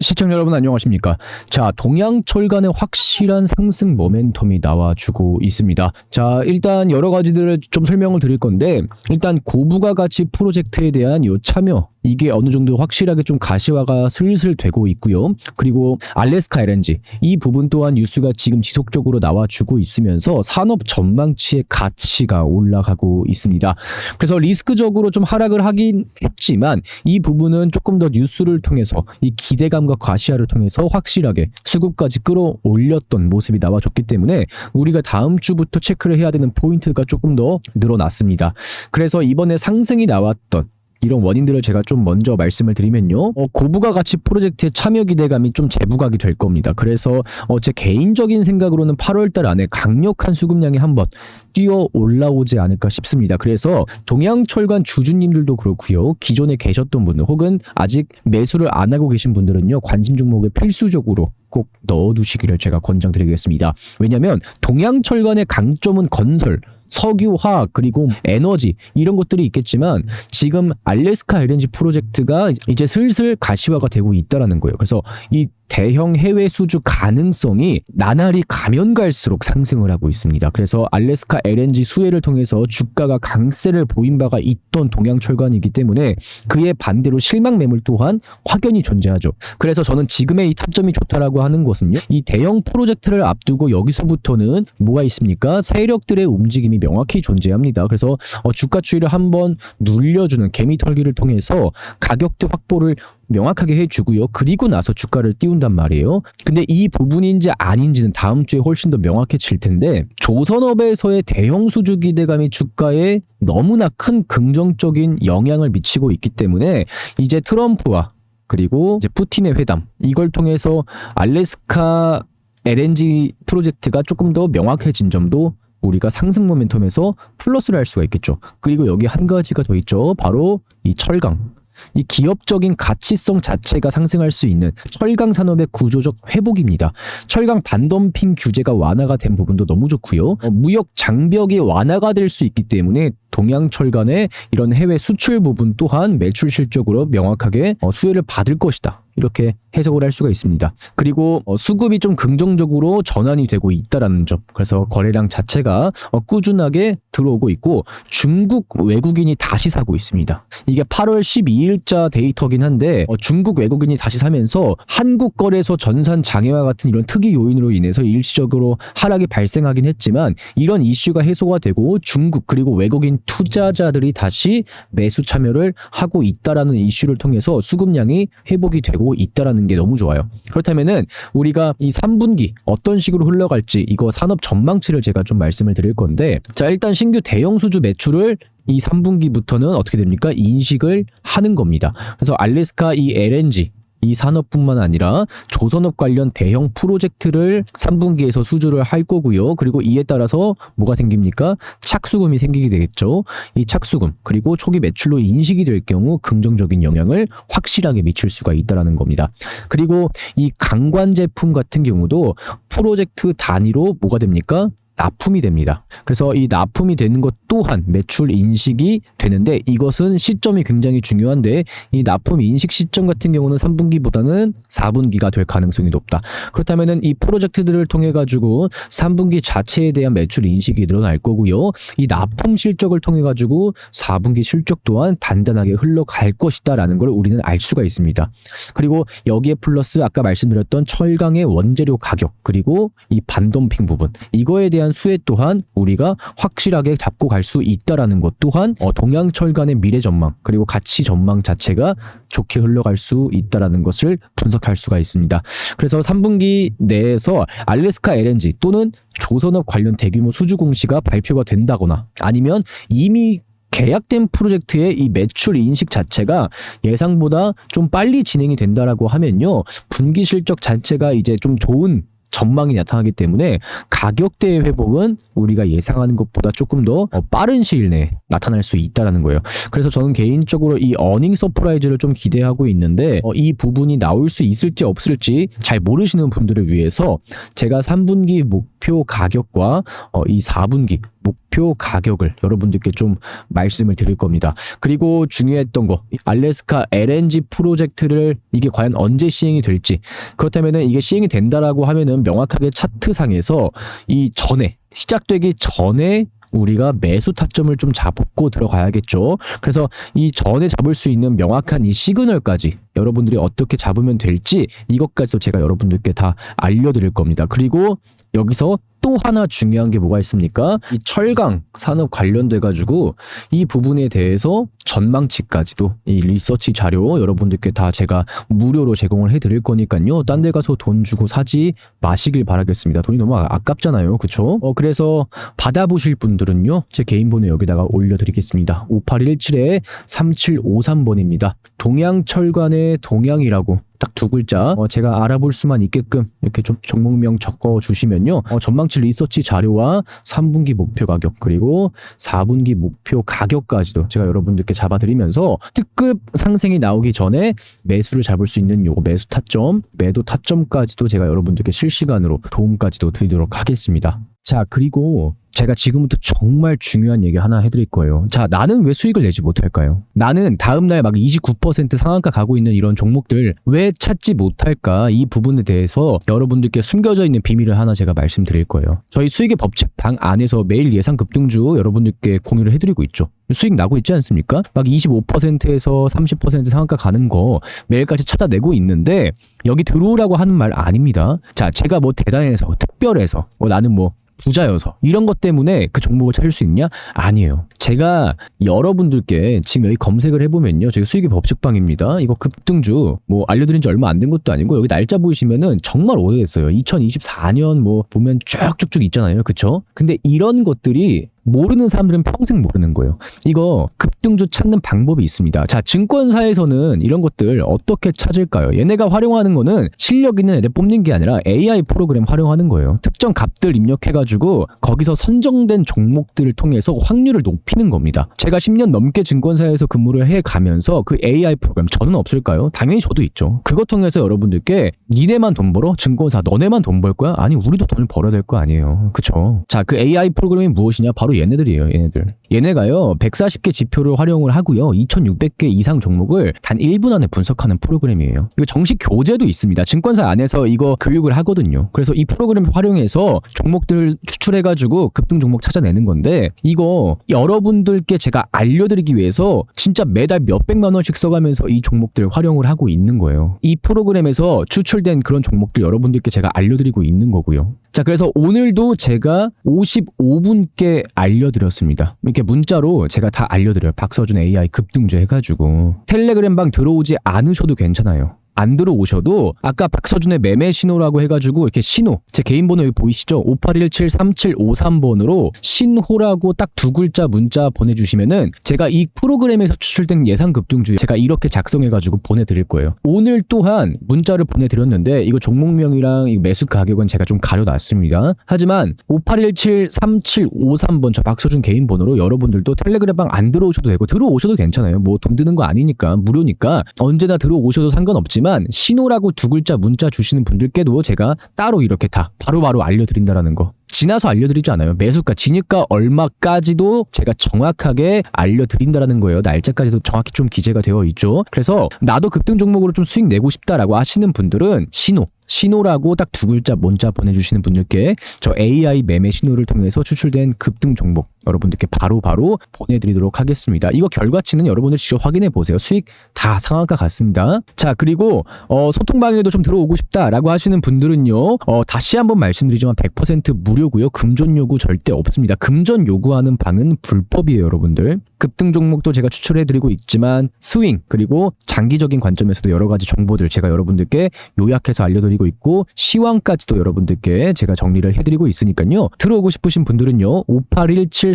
시청자 여러분 안녕하십니까? 자, 동양철간의 확실한 상승 모멘텀이 나와주고 있습니다. 자, 일단 여러 가지들을 좀 설명을 드릴 건데 일단 고부가 가치 프로젝트에 대한 요 참여 이게 어느 정도 확실하게 좀 가시화가 슬슬 되고 있고요. 그리고 알래스카 LNG 이 부분 또한 뉴스가 지금 지속적으로 나와주고 있으면서 산업 전망치의 가치가 올라가고 있습니다. 그래서 리스크적으로 좀 하락을 하긴 했지만 이 부분은 조금 더 뉴스를 통해서 이 기대감과 과시화를 통해서 확실하게 수급까지 끌어올렸던 모습이 나와줬기 때문에 우리가 다음 주부터 체크를 해야 되는 포인트가 조금 더 늘어났습니다. 그래서 이번에 상승이 나왔던 이런 원인들을 제가 좀 먼저 말씀을 드리면요. 어, 고부가 가치 프로젝트의 참여 기대감이 좀 재부각이 될 겁니다. 그래서 어, 제 개인적인 생각으로는 8월달 안에 강력한 수급량이 한번 뛰어 올라오지 않을까 싶습니다. 그래서 동양철관 주주님들도 그렇고요. 기존에 계셨던 분들 혹은 아직 매수를 안 하고 계신 분들은요. 관심 종목에 필수적으로 꼭 넣어두시기를 제가 권장드리겠습니다. 왜냐하면 동양철관의 강점은 건설, 석유, 화학 그리고 에너지 이런 것들이 있겠지만 지금 알래스카 LNG 프로젝트가 이제 슬슬 가시화가 되고 있다라는 거예요. 그래서 이 대형 해외 수주 가능성이 나날이 가면 갈수록 상승을 하고 있습니다. 그래서 알래스카 LNG 수혜를 통해서 주가가 강세를 보인 바가 있던 동양철관이기 때문에 그에 반대로 실망 매물 또한 확연히 존재하죠. 그래서 저는 지금의 이 타점이 좋다라고 하는 것은요. 이 대형 프로젝트를 앞두고 여기서부터는 뭐가 있습니까? 세력들의 움직임이 명확히 존재합니다. 그래서 어, 주가 추이를 한번 눌려주는 개미 털기를 통해서 가격대 확보를 명확하게 해주고요. 그리고 나서 주가를 띄운단 말이에요. 근데 이 부분인지 아닌지는 다음 주에 훨씬 더 명확해질 텐데 조선업에서의 대형 수주 기대감이 주가에 너무나 큰 긍정적인 영향을 미치고 있기 때문에 이제 트럼프와 그리고 이제 푸틴의 회담 이걸 통해서 알래스카 LNG 프로젝트가 조금 더 명확해진 점도 우리가 상승 모멘텀에서 플러스를 할 수가 있겠죠. 그리고 여기 한 가지가 더 있죠. 바로 이 철강. 이 기업적인 가치성 자체가 상승할 수 있는 철강 산업의 구조적 회복입니다. 철강 반덤핑 규제가 완화가 된 부분도 너무 좋고요. 어, 무역 장벽이 완화가 될 수 있기 때문에 동양철간의 이런 해외 수출 부분 또한 매출 실적으로 명확하게 어, 수혜를 받을 것이다. 이렇게 해석을 할 수가 있습니다. 그리고 어, 수급이 좀 긍정적으로 전환이 되고 있다라는 점. 그래서 거래량 자체가 어, 꾸준하게 들어오고 있고 중국 외국인이 다시 사고 있습니다. 이게 8월 12일자 데이터긴 한데 어, 중국 외국인이 다시 사면서 한국 거래소 전산 장애와 같은 이런 특이 요인으로 인해서 일시적으로 하락이 발생하긴 했지만 이런 이슈가 해소가 되고 중국 그리고 외국인 투자자들이 다시 매수 참여를 하고 있다라는 이슈를 통해서 수급량이 회복이 되고 있다라는 게 너무 좋아요. 그렇다면은 우리가 이 3분기 어떤 식으로 흘러갈지 이거 산업 전망치를 제가 좀 말씀을 드릴 건데 자 일단 신규 대형 수주 매출을 이 3분기부터는 어떻게 됩니까? 인식을 하는 겁니다. 그래서 알래스카 이 LNG 이 산업뿐만 아니라 조선업 관련 대형 프로젝트를 3분기에서 수주를 할 거고요. 그리고 이에 따라서 뭐가 생깁니까? 착수금이 생기게 되겠죠. 이 착수금 그리고 초기 매출로 인식이 될 경우 긍정적인 영향을 확실하게 미칠 수가 있다라는 겁니다. 그리고 이 강관 제품 같은 경우도 프로젝트 단위로 뭐가 됩니까? 납품이 됩니다. 그래서 이 납품이 되는 것 또한 매출 인식이 되는데 이것은 시점이 굉장히 중요한데 이 납품 인식 시점 같은 경우는 3분기보다는 4분기가 될 가능성이 높다. 그렇다면은 이 프로젝트들을 통해 가지고 3분기 자체에 대한 매출 인식이 늘어날 거고요. 이 납품 실적을 통해 가지고 4분기 실적 또한 단단하게 흘러갈 것이다라는 걸 우리는 알 수가 있습니다. 그리고 여기에 플러스 아까 말씀드렸던 철강의 원재료 가격 그리고 이 반덤핑 부분 이거에 대한 수혜 또한 우리가 확실하게 잡고 갈 수 있다라는 것 또한 어, 동양철 간의 미래 전망 그리고 가치 전망 자체가 좋게 흘러갈 수 있다라는 것을 분석할 수가 있습니다. 그래서 3분기 내에서 알래스카 LNG 또는 조선업 관련 대규모 수주 공시가 발표가 된다거나 아니면 이미 계약된 프로젝트의 이 매출 인식 자체가 예상보다 좀 빨리 진행이 된다라고 하면요. 분기 실적 자체가 이제 좀 좋은 전망이 나타나기 때문에 가격대의 회복은 우리가 예상하는 것보다 조금 더 어, 빠른 시일 내에 나타날 수 있다라는 거예요. 그래서 저는 개인적으로 이 어닝 서프라이즈를 좀 기대하고 있는데 어, 이 부분이 나올 수 있을지 없을지 잘 모르시는 분들을 위해서 제가 3분기 목표 가격과 어, 이 4분기 목표 가격을 여러분들께 좀 말씀을 드릴 겁니다. 그리고 중요했던 거 알래스카 LNG 프로젝트를 이게 과연 언제 시행이 될지 그렇다면은 이게 시행이 된다라고 하면은 명확하게 차트상에서 이 전에 시작되기 전에 우리가 매수 타점을 좀 잡고 들어가야겠죠. 그래서 이 전에 잡을 수 있는 명확한 이 시그널까지 여러분들이 어떻게 잡으면 될지 이것까지도 제가 여러분들께 다 알려드릴 겁니다. 그리고 여기서 또 하나 중요한 게 뭐가 있습니까? 이 철강 산업 관련돼 가지고 이 부분에 대해서 전망치까지도 이 리서치 자료 여러분들께 다 제가 무료로 제공을 해 드릴 거니까요. 딴 데 가서 돈 주고 사지 마시길 바라겠습니다. 돈이 너무 아- 아깝잖아요. 그쵸? 어, 그래서 받아보실 분들은요. 제 개인 번호 여기다가 올려드리겠습니다. 5817에 3753번입니다. 동양철관의 동양이라고 딱 두 글자. 어, 제가 알아볼 수만 있게끔 이렇게 좀 종목명 적어 주시면요. 어, 전망치 리서치 자료와 3분기 목표 가격 그리고 4분기 목표 가격까지도 제가 여러분들께 잡아드리면서 특급 상승이 나오기 전에 매수를 잡을 수 있는 요거 매수 타점 매도 타점까지도 제가 여러분들께 실시간으로 도움까지도 드리도록 하겠습니다. 자 그리고 제가 지금부터 정말 중요한 얘기 하나 해드릴 거예요. 자, 나는 왜 수익을 내지 못할까요? 나는 다음날 막 29% 상한가 가고 있는 이런 종목들 왜 찾지 못할까? 이 부분에 대해서 여러분들께 숨겨져 있는 비밀을 하나 제가 말씀드릴 거예요. 저희 수익의 법칙 방 안에서 매일 예상 급등주 여러분들께 공유를 해드리고 있죠. 수익 나고 있지 않습니까? 막 25%에서 30% 상한가 가는 거 매일같이 찾아내고 있는데 여기 들어오라고 하는 말 아닙니다. 자, 제가 뭐 대단해서 특별해서 뭐 나는 뭐 부자여서 이런 것 때문에 그 종목을 찾을 수 있냐? 아니에요. 제가 여러분들께 지금 여기 검색을 해보면요. 저희 수익의 법칙방입니다. 이거 급등주 뭐 알려드린 지 얼마 안 된 것도 아니고 여기 날짜 보이시면은 정말 오래됐어요. 2024년 뭐 보면 쭉쭉쭉 있잖아요. 그쵸? 근데 이런 것들이 모르는 사람들은 평생 모르는 거예요. 이거 급등주 찾는 방법이 있습니다. 자, 증권사에서는 이런 것들 어떻게 찾을까요? 얘네가 활용하는 거는 실력 있는 애들 뽑는 게 아니라 AI 프로그램 활용하는 거예요. 특정 값들 입력해가지고 거기서 선정된 종목들을 통해서 확률을 높이는 겁니다. 제가 10년 넘게 증권사에서 근무를 해 가면서 그 AI 프로그램 저는 없을까요? 당연히 저도 있죠. 그거 통해서 여러분들께 니네만 돈 벌어? 증권사 너네만 돈 벌 거야? 아니 우리도 돈을 벌어야 될 거 아니에요. 그쵸? 자, 그 AI 프로그램이 무엇이냐? 바로 얘네들이에요. 얘네들. 얘네가요. 140개 지표를 활용을 하고요. 2600개 이상 종목을 단 1분 안에 분석하는 프로그램이에요. 이거 정식 교재도 있습니다. 증권사 안에서 이거 교육을 하거든요. 그래서 이 프로그램을 활용해서 종목들을 추출해가지고 급등 종목 찾아내는 건데 이거 여러분들께 제가 알려드리기 위해서 진짜 매달 몇백만 원씩 써가면서 이 종목들을 활용을 하고 있는 거예요. 이 프로그램에서 추출된 그런 종목들 여러분들께 제가 알려드리고 있는 거고요. 자, 그래서 오늘도 제가 55분께 알려드렸습니다. 이렇게 문자로 제가 다 알려드려요. 박서준 AI 급등주 해가지고. 텔레그램 방 들어오지 않으셔도 괜찮아요. 안 들어오셔도 아까 박서준의 매매 신호라고 해가지고 이렇게 신호 제 개인 번호 여기 보이시죠? 58173753번으로 신호라고 딱 두 글자 문자 보내주시면은 제가 이 프로그램에서 추출된 예상 급등주 제가 이렇게 작성해가지고 보내드릴 거예요. 오늘 또한 문자를 보내드렸는데 이거 종목명이랑 이 매수 가격은 제가 좀 가려놨습니다. 하지만 58173753번 저 박서준 개인 번호로 여러분들도 텔레그램 방 안 들어오셔도 되고 들어오셔도 괜찮아요. 뭐 돈 드는 거 아니니까 무료니까 언제나 들어오셔도 상관없지만 신호라고 두 글자 문자 주시는 분들께도 제가 따로 이렇게 다 바로바로 알려드린다라는 거. 지나서 알려드리지 않아요. 매수가, 진입가 얼마까지도 제가 정확하게 알려드린다라는 거예요. 날짜까지도 정확히 좀 기재가 되어 있죠. 그래서 나도 급등 종목으로 좀 수익 내고 싶다라고 하시는 분들은 신호, 신호라고 딱 두 글자 문자 보내주시는 분들께 저 AI 매매 신호를 통해서 추출된 급등 종목 여러분들께 바로 바로 보내드리도록 하겠습니다. 이거 결과치는 여러분들 직접 확인해 보세요. 수익 다 상한가 같습니다. 자 그리고 어, 소통방에도 좀 들어오고 싶다라고 하시는 분들은요. 어, 다시 한번 말씀드리지만 100% 무료고요. 금전 요구 절대 없습니다. 금전 요구하는 방은 불법이에요, 여러분들. 급등 종목도 제가 추출해드리고 있지만 스윙 그리고 장기적인 관점에서도 여러 가지 정보들 제가 여러분들께 요약해서 알려드리고 있고 시황까지도 여러분들께 제가 정리를 해드리고 있으니까요. 들어오고 싶으신 분들은요.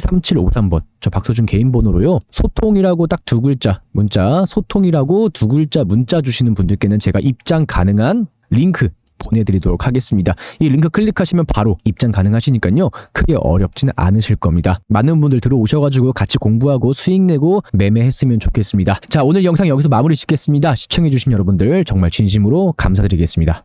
58173753번 저 박서준 개인 번호로요. 소통이라고 딱 두 글자 문자 소통이라고 두 글자 문자 주시는 분들께는 제가 입장 가능한 링크 보내드리도록 하겠습니다. 이 링크 클릭하시면 바로 입장 가능하시니까요. 크게 어렵지는 않으실 겁니다. 많은 분들 들어오셔가지고 같이 공부하고 수익 내고 매매했으면 좋겠습니다. 자 오늘 영상 여기서 마무리 짓겠습니다. 시청해주신 여러분들 정말 진심으로 감사드리겠습니다.